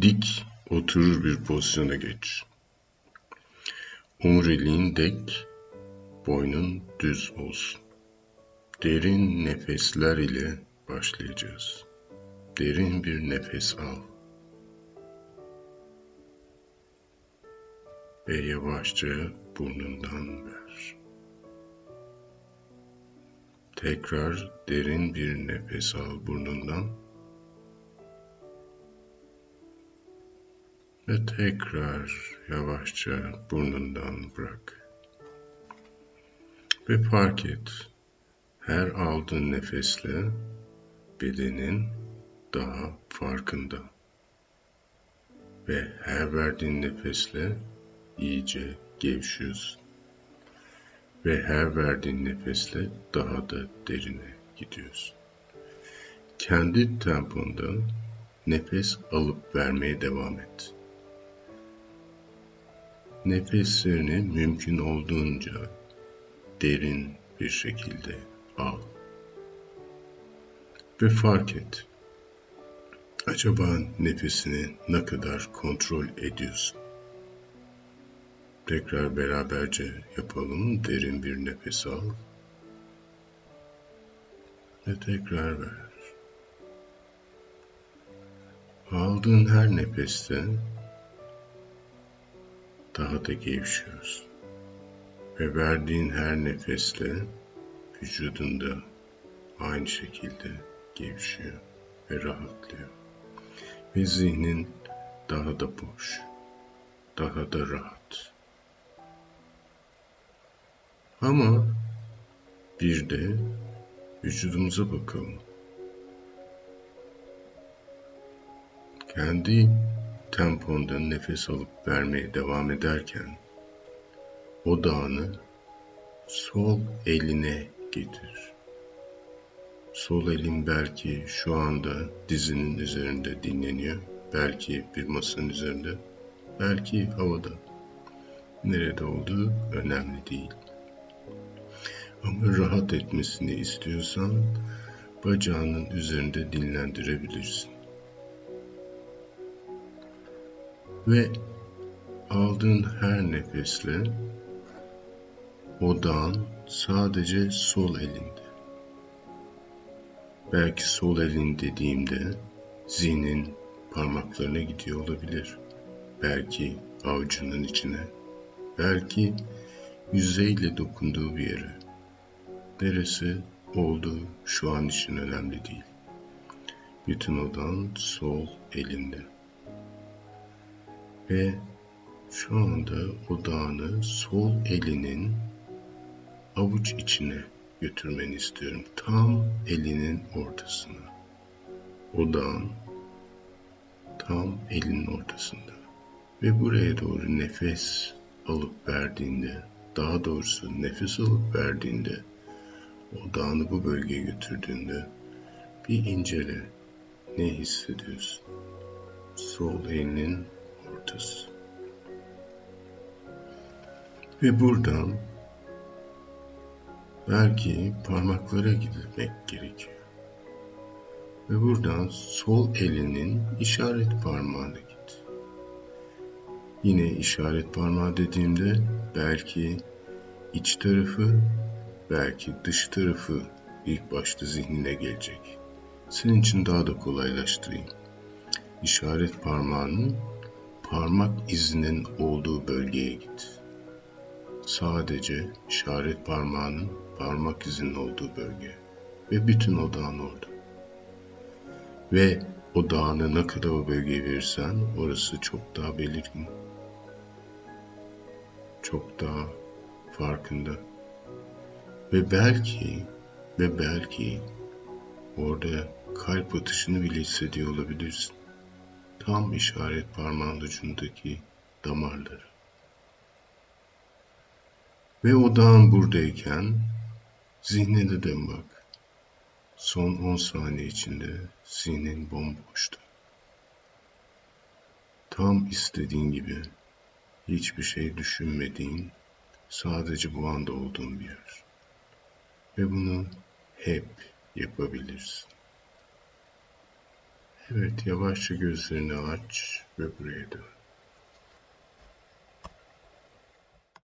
Dik oturur bir pozisyona geç. Omuriliğin dek, boynun düz olsun. Derin nefesler ile başlayacağız. Derin bir nefes al. Ve yavaşça burnundan ver. Tekrar derin bir nefes al burnundan. Ve tekrar yavaşça burnundan bırak. Ve fark et. Her aldığın nefesle bedenin daha farkında. Ve her verdiğin nefesle iyice gevşiyorsun. Ve her verdiğin nefesle daha da derine gidiyorsun. Kendi temponda nefes alıp vermeye devam et. Nefeslerini mümkün olduğunca derin bir şekilde al. Ve fark et. Acaba nefesini ne kadar kontrol ediyorsun? Tekrar beraberce yapalım. Derin bir nefes al. Ve tekrar ver. Aldığın her nefeste daha da gevşiyorsun. Ve verdiğin her nefesle vücudunda aynı şekilde gevşiyor ve rahatlıyor. Ve zihnin daha da boş, daha da rahat. Ama bir de vücudumuza bakalım. Kendi temponda nefes alıp vermeye devam ederken odağını sol eline getir. Sol elin belki şu anda dizinin üzerinde dinleniyor. Belki bir masanın üzerinde. Belki havada. Nerede olduğu önemli değil. Ama rahat etmesini istiyorsan bacağının üzerinde dinlendirebilirsin. Ve aldığın her nefesle odağın sadece sol elinde. Belki sol elin dediğimde zihnin parmaklarına gidiyor olabilir. Belki avucunun içine. Belki yüzeyle dokunduğu bir yere. Neresi olduğu şu an için önemli değil. Bütün odan sol elinde. Ve şu anda odağını sol elinin avuç içine götürmeni istiyorum. Tam elinin ortasına. Odağın tam elinin ortasında. Ve buraya doğru nefes alıp verdiğinde, daha doğrusu nefes alıp verdiğinde, odağını bu bölgeye götürdüğünde bir incele ne hissediyorsun? Sol elinin ortası. Ve buradan belki parmaklara gidilmek gerekiyor. Ve buradan sol elinin işaret parmağına git. Yine işaret parmağı dediğimde belki iç tarafı, belki dış tarafı ilk başta zihnine gelecek. Senin için daha da kolaylaştırayım. İşaret parmağının parmak izinin olduğu bölgeye git. Sadece işaret parmağının parmak izinin olduğu bölge ve bütün odağın orada. Ve odağını ne kadar o bölgeye verirsen orası çok daha belirgin. Çok daha farkında. Ve belki ve belki orada kalp atışını bile hissediyor olabilirsin. Tam işaret parmağın ucundaki damarları. Ve odağın buradayken zihnine dön bak. Son 10 saniye içinde zihnin bomboştu. Tam istediğin gibi hiçbir şey düşünmediğin, sadece bu anda olduğun bir yer. Ve bunu hep yapabilirsin. Evet, yavaşça gözlerini aç ve buraya dön.